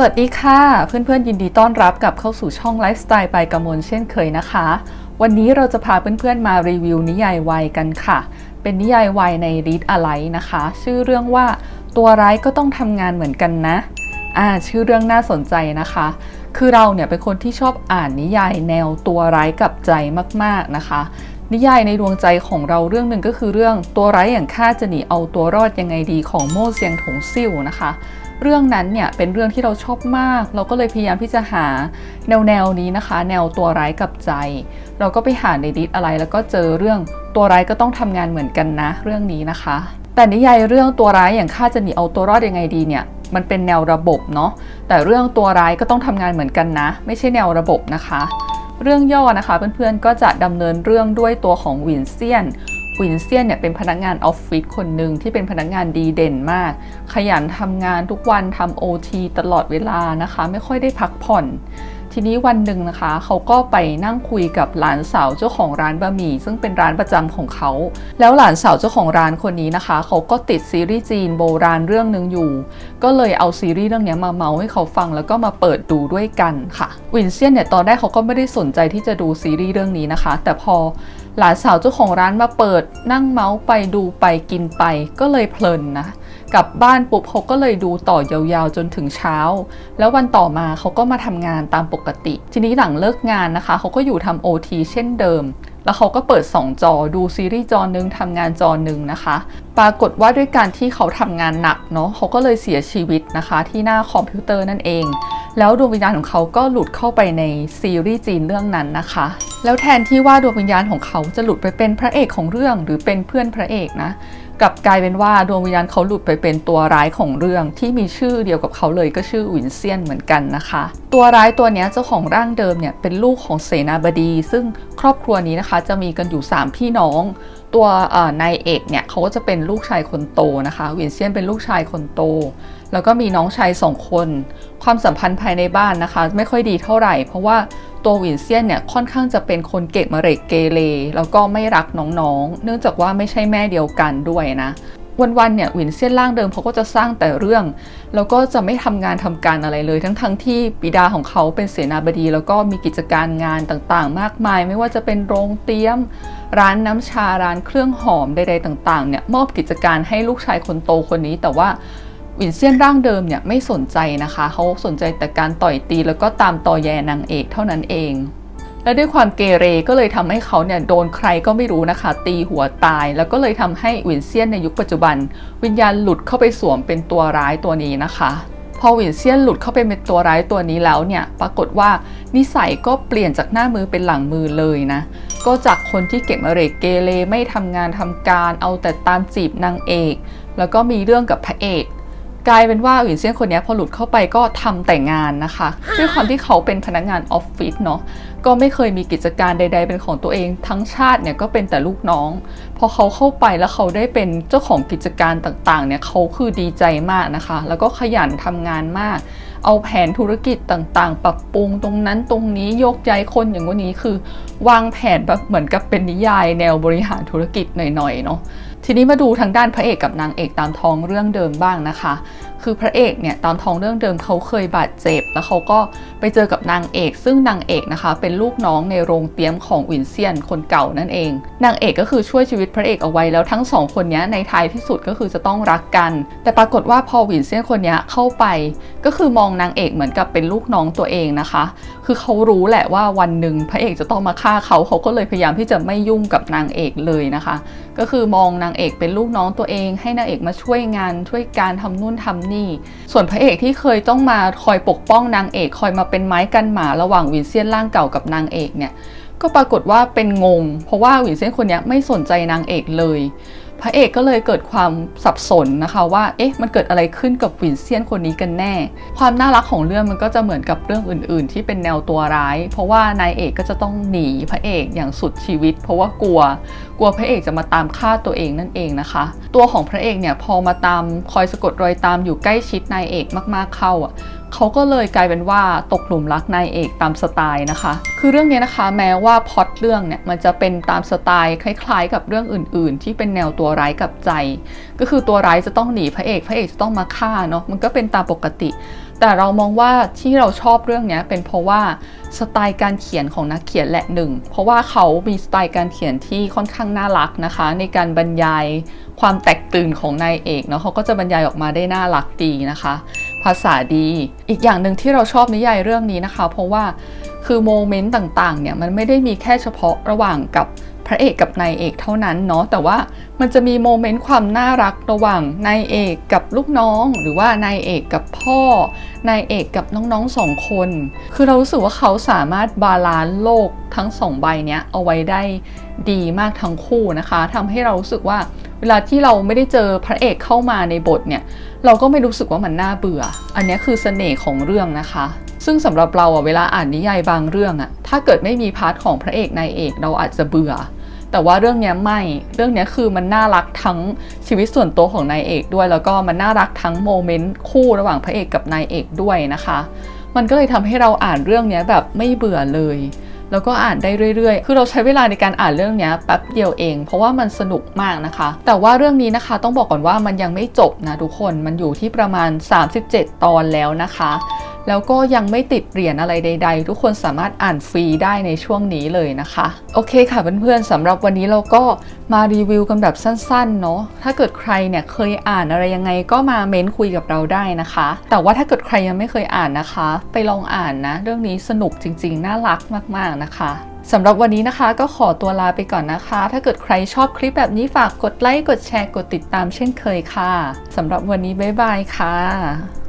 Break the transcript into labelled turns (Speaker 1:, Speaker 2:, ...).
Speaker 1: สวัสดีค่ะ เพื่อนๆ ยินดีต้อนรับกลับเข้าสู่ช่องไลฟ์สไตล์ไปกระมลเช่นเคยนะคะ วันนี้เราจะพาเพื่อนๆ มารีวิวนิยายวัยกันค่ะ เป็นนิยายวัยใน Read Alike นะคะ ชื่อเรื่องว่าตัวร้ายก็ต้องทำงานเหมือนกันนะอ่าชื่อเรื่องน่าสนใจนะคะ คือเราเนี่ยเป็นคนที่ชอบอ่านนิยายแนวตัวร้ายกับใจมากๆนะคะ นิยายในดวงใจของเราเรื่องหนึ่งก็คือเรื่องตัวร้ายอย่างข้าจะหนีเอาตัวรอดยังไงดีของโม่เซียงถงซิ่วนะคะ เรื่องนั้นเนี่ยเป็นเรื่องที่เราชอบมาก เราก็เลยพยายามที่จะหาแนวแนวนี้นะคะ แนวตัวร้ายกับใจ เราก็ไปหาในดิสอะไรแล้วก็เจอเรื่องตัวร้ายก็ต้องทำงานเหมือนกันนะ เรื่องนี้นะคะ แต่นิยายเรื่องตัวร้ายอย่างข้าจะหนีเอาตัวรอดยังไงดีเนี่ยมันเป็นแนวระบบเนาะแต่เรื่องตัวร้ายก็ต้องทำงานเหมือนกันนะ ไม่ใช่แนวระบบนะคะ เรื่องย่อนะคะเพื่อนๆก็จะดำเนินเรื่องด้วยตัวของวินเซียนวินเซียนเนี่ยเป็นพนักงานออฟฟิศคนหนึ่งที่เป็นพนักงานดีเด่นมาก ขยันทำงานทุกวันทำโอทีตลอดเวลานะคะ ไม่ค่อยได้พักผ่อน ทีนี้วันหนึ่งนะคะ เขาก็ไปนั่งคุยกับหลานสาวเจ้าของร้านบะหมี่ซึ่งเป็นร้านประจำของเขา แล้วหลานสาวเจ้าของร้านคนนี้นะคะ เขาก็ติดซีรีส์จีนโบราณเรื่องหนึ่งอยู่ ก็เลยเอาซีรีส์เรื่องนี้มาเมาให้เขาฟังแล้วก็มาเปิดดูด้วยกันค่ะวินเซียนเนี่ยตอนแรกเขาก็ไม่ได้สนใจที่จะดูซีรีส์เรื่องนี้นะคะ แต่พอหลานสาวเจ้าของร้านมาเปิดนั่งเมาส์ไปดูไปกินไปก็เลยเพลินนะ กลับบ้านปุ๊บเขาก็เลยดูต่อยาวๆจนถึงเช้า แล้ววันต่อมาเขาก็มาทำงานตามปกติ ทีนี้หลังเลิกงานนะคะเขาก็อยู่ทำโอทีเช่นเดิม แล้วเขาก็เปิด 2 จอดูซีรีส์จอหนึ่งทำงานจอหนึ่งนะคะ ปรากฏว่าด้วยการที่เขาทำงานหนักเนาะเขาก็เลยเสียชีวิตนะคะ ที่หน้าคอมพิวเตอร์นั่นเอง แล้วดวงวิญญาณของเขาก็หลุดเข้าไปในซีรีส์จีนเรื่องนั้นนะคะแล้วแทนที่ว่าดวงวิญญาณของเขาจะหลุดไปเป็นพระเอกของเรื่องหรือเป็นเพื่อนพระเอกนะ กลับกลายเป็นว่าดวงวิญญาณเขาหลุดไปเป็นตัวร้ายของเรื่องที่มีชื่อเดียวกับเขาเลยก็ชื่อวินเซียนเหมือนกันนะคะ ตัวร้ายตัวนี้เจ้าของร่างเดิมเนี่ยเป็นลูกของเสนาบดี ซึ่งครอบครัวนี้นะคะ จะมีกันอยู่ 3 พี่น้อง ตัวนายเอกเนี่ยเขาก็จะเป็นลูกชายคนโตนะคะวินเซียนเป็นลูกชายคนโต แล้วก็มีน้องชายสองคน ความสัมพันธ์ภายในบ้านนะคะ ไม่ค่อยดีเท่าไหร่ เพราะว่า ตัววินเซียนเนี่ยค่อนข้างจะเป็นคนเก็บมาเรกเกเรแล้วก็ไม่รักน้องๆ เนื่องจากว่าไม่ใช่แม่เดียวกันด้วยนะวันๆเนี่ยวินเซียนร่างเดิมเขาก็จะสร้างแต่เรื่อง แล้วก็จะไม่ทำงานทำการอะไรเลย ทั้งๆทที่บิดาของเขาเป็นเสนาบดี แล้วก็มีกิจการงานต่างๆ มากมาย ไม่ว่าจะเป็นโรงเตี้ยม ร้านน้ำชาร้านเครื่องหอมใดๆต่างๆเนี่ยมอบกิจการให้ลูกชายคนโตคนนี้แต่ว่า วินเซียนร่างเดิมเนี่ยไม่สนใจนะคะเขาสนใจแต่การต่อยตีแล้วก็ตามต่อแยนางเอกเท่านั้นเอง และด้วยความเกเรก็เลยทำให้เขาเนี่ยโดนใครก็ไม่รู้นะคะ ตีหัวตาย แล้วก็เลยทำให้วินเซียนในยุคปัจจุบัน วิญญาณหลุดเข้าไปสวมเป็นตัวร้ายตัวนี้นะคะพอวินเซียนหลุดเข้าไปเป็นตัวร้ายตัวนี้แล้วเนี่ย ปรากฏว่านิสัยก็เปลี่ยนจากหน้ามือเป็นหลังมือเลยนะ ก็จากคนที่เก็บมาเรกเกเรไม่ทำงานทำการ เอาแต่ตามจีบนางเอก แล้วก็มีเรื่องกับพระเอก กลายเป็นว่าหวินเซียนคนนี้พอหลุดเข้าไปก็ทำแต่งานนะคะด้วยความที่เขาเป็นพนักงานออฟฟิศเนาะก็ไม่เคยมีกิจการใด ๆ เป็นของตัวเอง ทั้งชาติเนี่ยก็เป็นแต่ลูกน้อง พอเขาเข้าไปแล้วเขาได้เป็นเจ้าของกิจการต่างๆเนี่ยเขาคือดีใจมากนะคะ แล้วก็ขยันทำงานมาก เอาแผนธุรกิจต่างๆ ปรับปรุงตรงนั้นตรงนี้ยกย้ายคนอย่างวันนี้คือ วางแผนแบบเหมือนกับเป็นนิยายแนวบริหารธุรกิจหน่อยๆเนาะ ทีนี้มาดูทางด้านพระเอกกับนางเอกตามท้องเรื่องเดิมบ้างนะคะคือพระเอกเนี่ยตามท้องเรื่องเดิมเขาเคยบาดเจ็บ แล้วเขาก็ไปเจอกับนางเอก ซึ่งนางเอกนะคะเป็นลูกน้องในโรงเตรียมของวินเซียนคนเก่านั่นเอง นางเอกก็คือช่วยชีวิตพระเอกเอาไว้แล้วทั้งสองคนนี้ในท้ายที่สุดก็คือจะต้องรักกัน แต่ปรากฏว่าพอวินเซียนคนนี้เข้าไป ก็คือมองนางเอกเหมือนกับเป็นลูกน้องตัวเองนะคะ คือเขารู้แหละว่าวันหนึ่งพระเอกจะต้องมาฆ่าเขาเขาก็เลยพยายามที่จะไม่ยุ่งกับนางเอกเลยนะคะ ก็คือมองนางเอกเป็นลูกน้องตัวเอง ให้นางเอกมาช่วยงานช่วยการทำนู่นทำนี่ ส่วนพระเอกที่เคยต้องมาคอยปกป้องนางเอกคอยมาเป็นไม้กันหมาระหว่างวินเซียนร่างเก่ากับนางเอกเนี่ยก็ปรากฏว่าเป็นงง เพราะว่าวินเซียนคนนี้ไม่สนใจนางเอกเลย พระเอกก็เลยเกิดความสับสนนะคะว่าเอ๊ะมันเกิดอะไรขึ้นกับวินเซียนคนนี้กันแน่ ความน่ารักของเรื่องมันก็จะเหมือนกับเรื่องอื่น ๆ ที่เป็นแนวตัวร้าย เพราะว่านายเอกก็จะต้องหนีพระเอกอย่างสุดชีวิต เพราะว่ากลัว กลัวพระเอกจะมาตามฆ่าตัวเองนั่นเองนะคะ ตัวของพระเอกเนี่ยพอมาตามคอยสะกดรอยตามอยู่ใกล้ชิดนายเอกมากๆเข้าอะเขาก็เลยกลายเป็นว่าตกหลุมรักนายเอกตามสไตล์นะคะ คือเรื่องนี้นะคะแม้ว่าพล็อตเรื่องเนี่ยมันจะเป็นตามสไตล์คล้ายๆ กับเรื่องอื่น ๆ ที่เป็นแนวตัวร้ายกับใจ ก็คือตัวร้ายจะต้องหนีพระเอก พระเอกจะต้องมาฆ่าเนาะมันก็เป็นตามปกติ แต่เรามองว่าที่เราชอบเรื่องนี้เป็นเพราะว่าสไตล์การเขียนของนักเขียนแหละหนึ่ง เพราะว่าเขามีสไตล์การเขียนที่ค่อนข้างน่ารักนะคะ ในการบรรยายความแตกตื่นของนายเอกเนาะเขาก็จะบรรยายออกมาได้น่ารักดีนะคะ ภาษาดี อีกอย่างหนึ่งที่เราชอบนิยายเรื่องนี้นะคะ เพราะว่าคือโมเมนต์ต่างๆเนี่ยมันไม่ได้มีแค่เฉพาะระหว่างกับ พระเอกกับนายเอกเท่านั้นเนาะแต่ว่ามันจะมีโมเมนต์ความน่ารักระหว่างนายเอกกับลูกน้อง หรือว่านายเอกกับพ่อนายเอกกับน้องๆสองคน คือเรารู้สึกว่าเขาสามารถบาลานซ์โลกทั้งสองใบเนี้ยเอาไว้ได้ดีมากทั้งคู่นะคะทำให้เรารู้สึกว่าเวลาที่เราไม่ได้เจอพระเอกเข้ามาในบทเนี่ยเราก็ไม่รู้สึกว่ามันน่าเบื่อ อันนี้คือเสน่ห์ของเรื่องนะคะ ซึ่งสำหรับเราอะเวลาอ่านนิยายบางเรื่องอะถ้าเกิดไม่มีพาร์ทของพระเอกนายเอกเราอาจจะเบื่อ แต่ว่าเรื่องนี้ไม่ เรื่องนี้คือมันน่ารักทั้งชีวิตส่วนตัวของนายเอกด้วย แล้วก็มันน่ารักทั้งโมเมนต์คู่ระหว่างพระเอกกับนายเอกด้วยนะคะ มันก็เลยทำให้เราอ่านเรื่องนี้แบบไม่เบื่อเลย แล้วก็อ่านได้เรื่อยๆ คือเราใช้เวลาในการอ่านเรื่องนี้แป๊บเดียวเอง เพราะว่ามันสนุกมากนะคะ แต่ว่าเรื่องนี้นะคะต้องบอกก่อนว่ามันยังไม่จบนะทุกคน มันอยู่ที่ประมาณ 37 ตอนแล้วนะคะ แล้วก็ยังไม่ติดเหรียญอะไรใด ๆ ทุกคนสามารถอ่านฟรีได้ในช่วงนี้เลยนะคะ โอเคค่ะเพื่อนๆสำหรับวันนี้เราก็มารีวิวกันแบบสั้นๆเนาะถ้าเกิดใครเนี่ยเคยอ่านอะไรยังไงก็มาเม้นคุยกับเราได้นะคะ แต่ว่าถ้าเกิดใครยังไม่เคยอ่านนะคะ ไปลองอ่านนะ เรื่องนี้สนุกจริงๆ น่ารักมากๆนะคะสำหรับวันนี้นะคะก็ขอตัวลาไปก่อนนะคะ ถ้าเกิดใครชอบคลิปแบบนี้ฝากกดไลค์ กดแชร์ กดติดตามเช่นเคยค่ะ สำหรับวันนี้บ๊ายบายค่ะ